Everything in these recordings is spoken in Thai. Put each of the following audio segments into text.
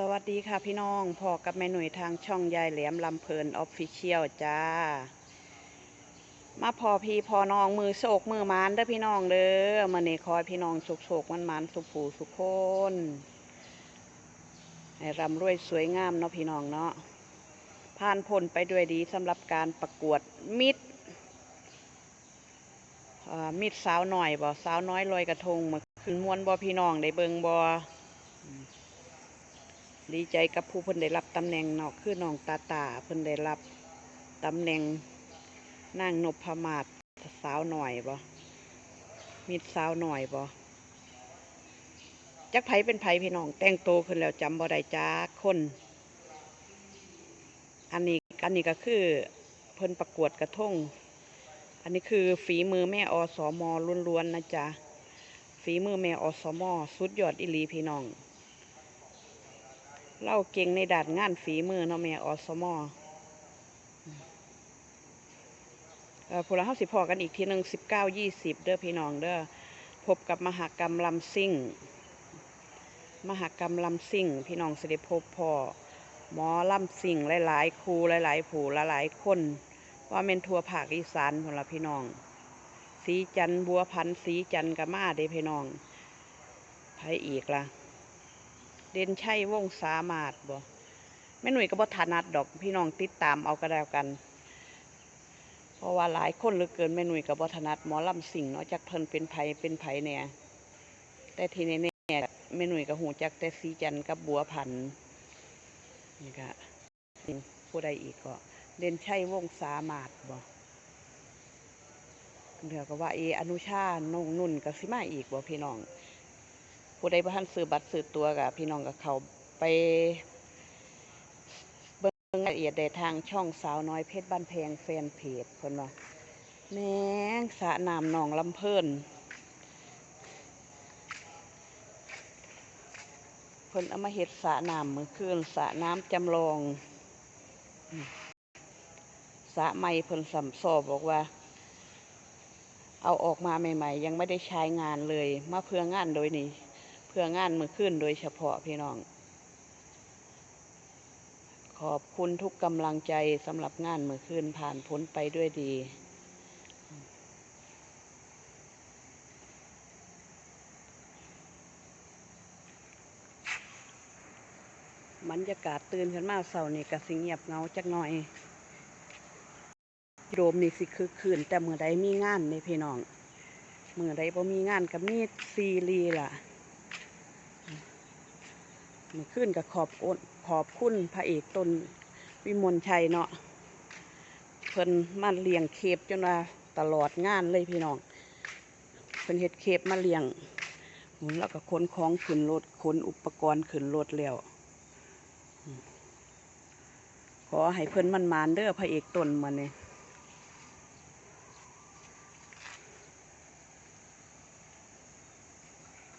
สวัสดีค่ะพี่น้องพอกับแม่หนุ่ยทางช่องยายแหลมลำเพลินออฟฟิเชียลจ้า มาพอพี่พอน้องมือโศกมือมานเด้อพี่น้องเด้อมาเนี่คอยพี่น้องสุกโศกมันมันสุขผูสุขคนให้รำรวยสวยงามเนาะพี่น้องเนาะผ่านพ้นไปด้วยดีสำหรับการประกวดมิดมิดสาวหน่อยบ่สาวน้อยลอยกระทงมาขึ้นมวนบ่พี่น้องได้เบิงบ่ ดีใจกับผู้เพิ่นได้รับตำแหน่งเนาะคือน้องตาตาเพิ่นได้รับตำแหน่งนางนพมาศสาวหน่อยบ่มิดสาวหน่อยบ่จักไผเป็นไผพี่น้อง แต่งโตขึ้นแล้วจำบ่ได้จักคน อันนี้อันนี้ก็คือเพิ่นประกวดกระทงอันนี้คือฝีมือแม่อสมล้วนๆนะจ๊ะฝีมือแม่อสมสุดยอดอิลีพี่น้อง เล่าเก่งในด้านงานฝีมือเนาะแม่อสมอ่อพวกเราเฮาสิบพอกันอีกทีหนึ่งสิบเก้ายี่สิบเด้อพี่น้องเด้อพบกับมหากรรมลำซิ่ง มหากรรมลำซิ่ง พี่น้องสิได้พบพ่อหมอลำซิ่งหลายๆครูหลายๆผู้หลายๆคน ว่าเมนทัวภาคอีสานพวกเราพี่น้อง สีจันบัวพันธ์สีจันทร์กะมาเด้พี่น้องไผอีกล่ะ เด่นชัยวงสามารถบ่แม่หนุ่ยก็บ่ถนัดดอกพี่น้องติดตามเอาก็แล้วกัน เพราะว่าหลายคนเหลือเกินแม่หนุ่ยก็บ่ถนัดหมอลำสิงเนาะจักเพิ่นเป็นไผเป็นไผแหน่ยแต่ทีนี้เนี่ยแม่หนุ่ยก็หูจักแต่สีจันกับบัวพันนี่ก็ผู้ใดอีกก็เด่นชัยวงสามารถบ่เดี๋ยวก็ว่าเออนุชา นงนุ่นก็สิมาอีกบ่พี่น้อง ผู้ใดบ่ทันซื้อบัตรซื้อตัวกับพี่น้องกับเขาไปเบิ่งรายละเอียดได้ทางช่องสาวน้อยเพชรบ้านแพงแฟนเพจเพิ่นว่าแมงสระน้ำหนองลำเพิ่นเพิ่นเอามาเฮ็ดสระน้ำมือคืนสระน้ำจำลองสระใหม่เพิ่นสำสอบอกว่า เอาออกมาใหม่ ๆ ยังไม่ได้ใช้งานเลยมาเพื่องานโดยนี้ พื่องานมือขึ้นโดยเฉพาะพี่น้อง ขอบคุณทุกกำลังใจสำหรับงานมือขึ้นผ่านพ้นไปด้วยดีบรรยากาศตื่นขึ้นมาเสาร์นี่ก็สิเงียบเงาจักหน่อยโรมนี่สิคือคืนแต่เมื่อใดมีงานในพี่น้องเมื่อใดบ่มีงานก็มีซีรีล่ะ มื่อคืนก็ขอบขอบคุณพระเอกตนวิมลชัยเนาะเพิ่นมาเลี้ยงเคปจนว่าตลอดงานเลยพี่น้องเพิ่นเฮ็ดเคปมาเลี้ยงแล้วก็ขนของขึ้นรถขนอุปกรณ์ขึ้นรถแล้วขอให้เพิ่นมันมานเด้อพระเอกตนมาเนี่ย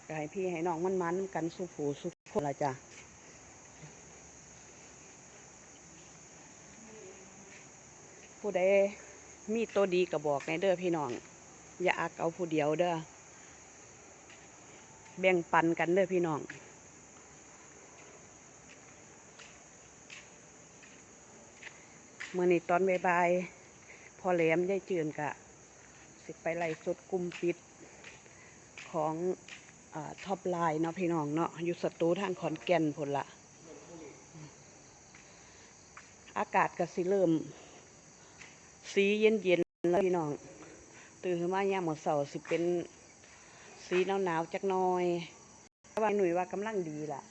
ก็ให้พี่ให้น้องมันมันกันสู้ผูสู้คนละจ้ะ ผู้ใดมีตัวดีก็บอกในเด้อพี่น้อง อย่าอักเอาผู้เดียวเด้อแบ่งปันกันเด้อพี่น้องเมื่อนี้ตอนบ่ายๆพอแหลมยายจืนกะ สิไปไล่สดกุมปิดของท็อปไลน์เนาะพี่น้องเนาะอยู่สตูทางขอนแก่นพนละอากาศก็สิเริ่ม สีเย็นเย็นแล้วพี่น้อง ตื่นขึ้นมายามมื้อเช้าสิเป็นสีหนาวหนาวๆจักน่อยว่าหนุ่ยว่ากำลังดีล่ะ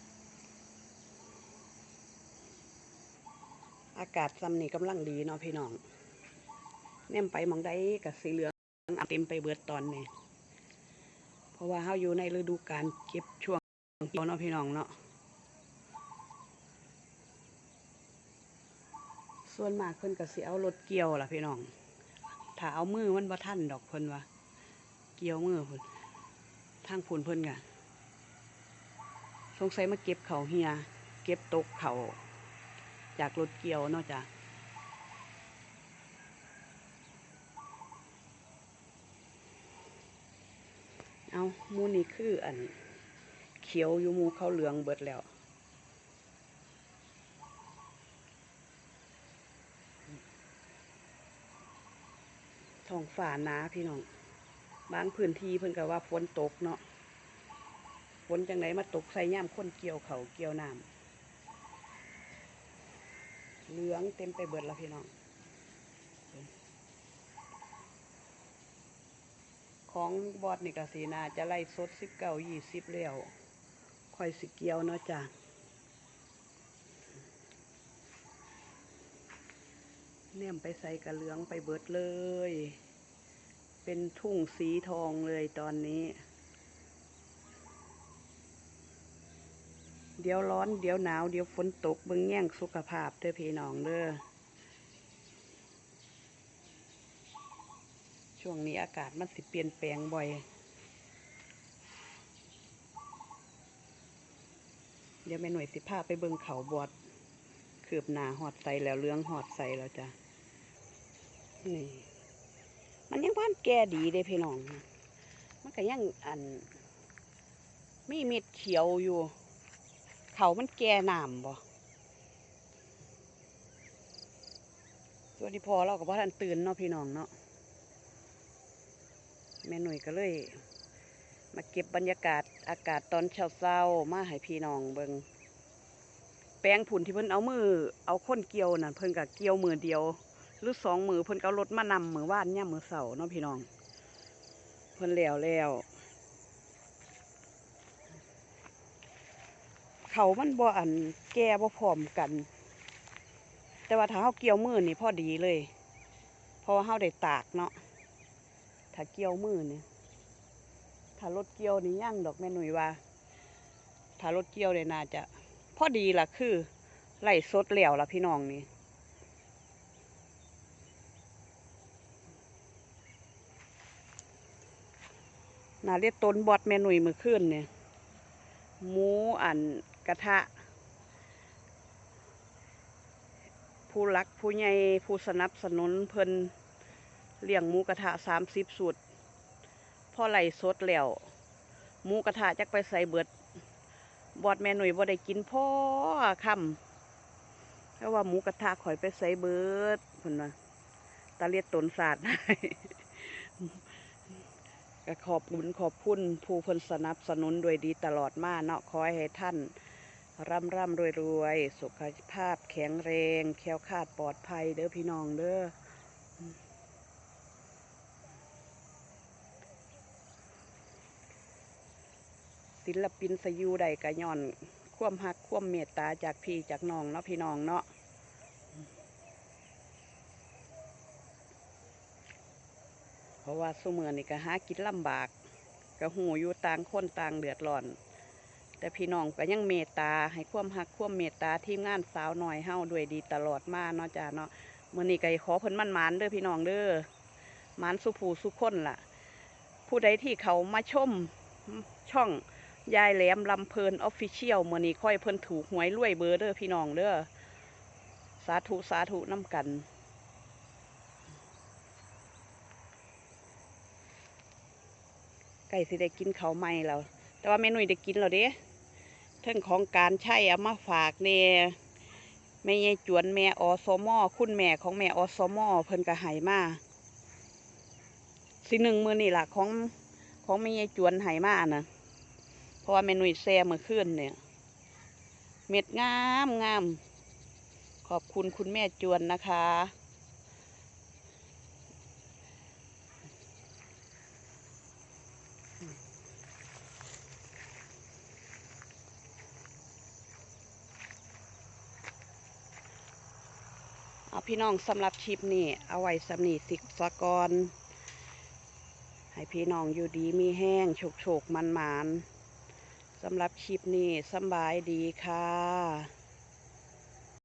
อากาศซ้ำนี่กำลังดีเนาะพี่น้องแนมไปมองได้กับสีเหลืองเต็มไปเบิดตอนนี้เพราะว่าเฮาอยู่ในฤดูกาลเก็บช่วงเกี่ยวเนาะพี่น้องเนาะ ส่วนมากเพิ่นก็สิเอารถเกี่ยวล่ะพี่น้องถ้าเอามือมันบ่ทันดอกเพิ่นว่าเกี่ยวมือเพิ่นทางพุ่นเพิ่นก็สงสัยมาเก็บเขาเฮีย เก็บตกเขาจากรถเกี่ยวเนาะจ้ะเอามูนี่คืออันเขียวอยู่มูเขาเหลืองเบิดแล้ว ท้องฝ่าหนาพี่น้อง บางพื้นที่เพิ่นก็ว่าฝนตกเนาะ ฝนจังไหนมาตกใส่ย่ามคนเกี่ยวเขาเกี่ยวน้ำเหลืองเต็มไปเบิดแล้วพี่น้อง ของบอดนี่ก็สีนาจะไล่สดสิบเก้ายี่สิบแล้วค่อยสิเกี่ยวเนาะจ้ะแนมไปใส่กระเหลืองไปเบิดเลย เป็นทุ่งสีทองเลยตอนนี้ เดี๋ยวร้อน เดี๋ยวหนาว เดี๋ยวฝนตกเบิ่งแย่งสุขภาพเด้อพี่น้องเด้อช่วงนี้อากาศมันสิเปลี่ยนแปลงบ่อย เดี๋ยวแม่หน่วยสิพาไปเบิ่งเขาบอดคืบหนาหอดใสแล้วเลื้องหอดใสแล้วจ้ะนี่ มันยังบ้านแก่ดีเด้พี่น้อง มันก็ยังอันมีเม็ดเขียวอยู่ เขามันแก่หน้ำบ่ส่วนที่พอเราก็บ่ทันตื่นเนาะพี่น้องเนาะแม่หนุ่ยก็เลย มาเก็บบรรยากาศอากาศตอนเช้าเช้าๆมาให้พี่น้องเบิงแปลงผุนที่เพิ่นเอามือ เอาค้นเกี่ยวน่ะเพิ่นก็เกี่ยวมือเดียว หรือสองมือเพิ่นก็เอารถมานำมือว่านเนี่ยมือเสาเนาะพี่น้อง เพิ่นแล้วแล้วเขามันบ่อันแก่บ่พร้อมกัน แต่ว่าถ้าเฮาเกี่ยวมือนี่พอดีเลยเพราะว่าเฮาได้ตากเนาะถ้าเกี่ยวมือเนี่ยถ้ารถเกี่ยวนี่ย่างดอกแม่หนุ่ยว่า ถ้ารถเกี่ยวเนี่ยน่าจะ พอดีล่ะคือไล่สดแล้วล่ะพี่น้องนี่ นาเรียกต้นบอดแม่หนุ่ยมือขึ้นเนี่ยหมูอันกระทะ ผู้รักผู้ใหญ่ผู้สนับสนุนเพิ่นเลี้ยงหมูกระทะสามสิบสุดพ่อไหลสดแล้วหมูกระทะจักไปใส่เบิด บอดแม่หนุ่ยบ่ได้กินพ่อคำเพราะว่าหมูกระทะข่อยไปใส่เบิดเพิ่นว่าตาเลียดตนศาสตร์ ก็ขอบคุณขอบคุณผู้เพิ่นสนับสนุนโดยดีตลอดมาเนาะขอให้ท่านร่ำร่ำรวยรวยสุขภาพแข็งแรงแคล้วคาดปลอดภัยเด้อพี่น้องเด้อศิลปินสยูใดกะย่อน ความหักความเมตตาจากพี่จากน้องเนาะพี่น้องเนาะ เพราะว่าสมือนี่ก็หากินลำบากก็หูอยู่ต่างคนต่างเดือดร้อน แต่พี่น้องก็ยังเมตตาให้ความหักความเมตตาทีมงานสาวหน่อยเฮาด้วยดีตลอดมาเนาะจ้าเนาะมื่อนี้ก็ขอเพิ่นมันหมานเด้อพี่น้องเด้อหมานสุภูสุคนล่ะ ผู้ใดที่เขามาชมช่องยายแหลมลำเพลินออฟฟิเชียลมื่อนี้ค่อยเพิ่นถูกหวยรวยเบอร์เด้อพี่น้องเด้อสาธุสาธุน้ำกัน ก่สิได้กินเขาวใหม่แล้วแต่ว่าเมนุ่ยได้กินแล้วเด้เทิงของการใช้เอามาฝากเนี่ยแม่ยายจวนแม่อสมอคุณแม่ของแม่อสมอเพิ่นก็ใหายมาสิหนึ่งมือนี่ล่ะของของแม่ยายจวนหายมานะเพราะว่าเมนุยแซ่เมื่อคืนเนี่ย เม็ดงามงามขอบคุณคุณแม่จวนนะคะ เอาพี่น้องสำหรับคลิปนี้เอาไว้สำนีสิกสะกอนให้พี่น้องอยู่ดีมีแห้งโฉกโฉกมันมันสำหรับคลิปนี้สบายดีค่ะ